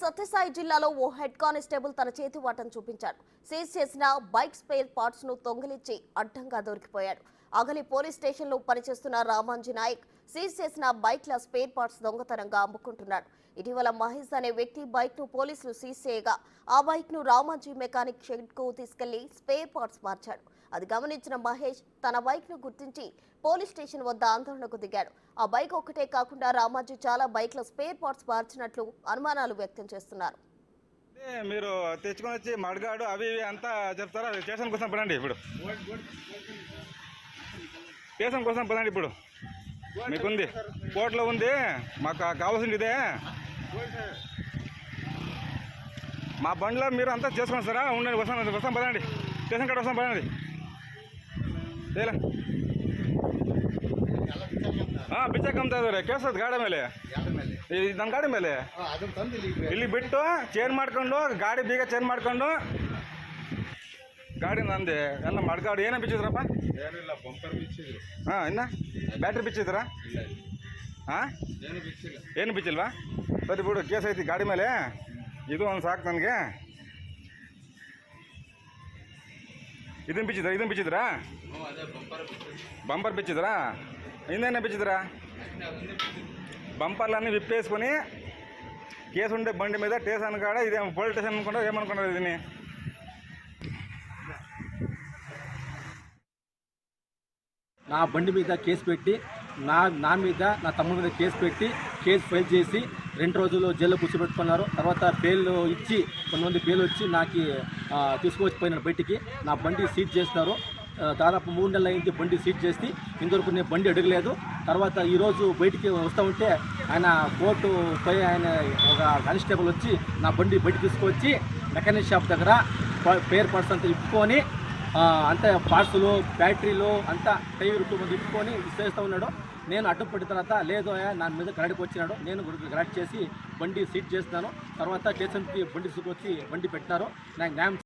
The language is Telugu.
సత్యసాయి జిల్లాలో ఓ హెడ్ కానిస్టేబుల్ తన చేతి వాటం చూపించాడు. సీజ్ చేసిన బైక్ స్పేర్ పార్ట్స్ను దొంగిలించి అడ్డంగా దొరికిపోయాడు. అగలి పోలీస్ స్టేషన్లో పనిచేస్తున్న రామాంజీ నాయక్ సీజ్ చేసిన బైక్ల స్పేర్ పార్ట్స్ దొంగతనంగా అమ్ముకుంటున్నాడు. ఇటీవల మహేష్ అనే వ్యక్తి బైక్ను పోలీసులు సీజ్ చేయగా ఆ బైక్ను రామాంజీ మెకానిక్ షెడ్కు తీసుకెళ్ళి స్పేర్ పార్ట్స్ మార్చాడు. అది గమనించిన మహేష్ తన బైక్ను గుర్తించి పోలీస్ స్టేషన్ వద్ద ఆందోళనకు దిగాడు. ఆ బైక్ ఒక్కటే కాకుండా రామాజీ చాలా బైక్ల స్పేర్ పార్ట్స్ మార్చినట్లు అనుమానాలు వ్యక్తం చేస్తున్నారు. మీరు తెచ్చుకొని వచ్చి మడగాడు అవి ఇవి అంతా చెప్తారా? స్టేషన్ కోసం పడండి ఇప్పుడు. స్టేషన్ కోసం పదండి ఇప్పుడు. మీకుంది. కోర్టులో ఉంది. మాకు కావాల్సింది ఇదే. మా బండిలో మీరు అంతా చేసుకోండి సారా ఉండండి వస్తాం వస్తాం పదండి. స్టేషన్ కాడ వస్తాం పదండి. తేలా ಬಿಚ್ಚ ಕಮ್ತಾ ಇದಾರೆ ಕೇಳ್ಸದ್ ಗಾಡಿ ಮೇಲೆ? ಇದು ನಮ್ಮ ಗಾಡಿ ಮೇಲೆ? ಇಲ್ಲಿ ಬಿಟ್ಟು ಚೇಂಜ್ ಮಾಡ್ಕೊಂಡು ಗಾಡಿ ಬೀಗ ಚೇಂಜ್ ಮಾಡ್ಕೊಂಡು. ಗಾಡಿ ನಂದೆ. ಎಲ್ಲ ಮಾಡ್ಕೊಂಡು ಏನೇ ಬಿಚ್ಚಿದ್ರಪ್ಪ? ಏನಿಲ್ಲ ಬಂಪರ್ ಬಿಚ್ಚಿದ್ರು. ಹಾಂ ಇನ್ನ? ಬ್ಯಾಟ್ರಿ ಬಿಚ್ಚಿದ್ರ? ಹಾಂ? ಏನು ಬಿಚ್ಚಿಲ್ವಾ? ಸರಿ ಬಿಡು ಕೇಸ್ ಐತಿ ಗಾಡಿ ಮೇಲೆ. ಇದು ಒಂದು ಸಾಕು ನನಗೆ. ಇದನ್ನ ಬಿಚ್ಚಿದ್ರ ಇದನ್ನ ಬಿಚ್ಚಿದ್ರಾ ಹ್ಞೂ ಅದೇ ಬಂಪರ್ ಬಿಚ್ಚಿದ್ರು బంపర్ పిచ్చిదిరా ఇందేనా పిచ్చిదిరా బంపర్లన్నీ విప్పేసుకొని కేసు ఉండే బండి మీద స్టేషన్ కాడ ఇదేమో పోలీస్ స్టేషన్ అనుకుంటారు ఏమనుకుంటారు దీన్ని నా బండి మీద కేసు పెట్టి నా నా మీద నా తమ్ముడి మీద కేసు పెట్టి కేసు ఫైల్ చేసి రెండు రోజులు జైల్లో కూర్చోబెట్టుకున్నారు తర్వాత బెయిల్ ఇచ్చి కొంతమంది బెయిల్ వచ్చి నాకు తీసుకువచ్చిపోయినారు బయటికి. నా బండి సీజ్ చేస్తారు. దాదాపు మూడు నెలలు అయింది బండి సీజ్ చేసి. ఇంతవరకు నేను బండి అడగలేదు. తర్వాత ఈరోజు బయటికి వస్తూ ఉంటే ఆయన కోర్టు పై ఆయన ఒక కానిస్టేబుల్ వచ్చి నా బండి బయట తీసుకొచ్చి మెకానిక్ షాప్ దగ్గర పేర్ పర్సన్ ఇప్పుకొని అంత పార్సులు బ్యాటరీలు అంతా టైర్ మంది ఇప్పుకొని చేస్తూ ఉన్నాడు. నేను అడ్డుపడిన తర్వాత లేదో నా మీద గరాడికి వచ్చినాడు. నేను గ్రాడ్ చేసి బండి సీట్ చేస్తున్నాను. తర్వాత స్టేషన్కి బండి తీసుకొచ్చి బండి పెట్టినారు. నాకు న్యాయం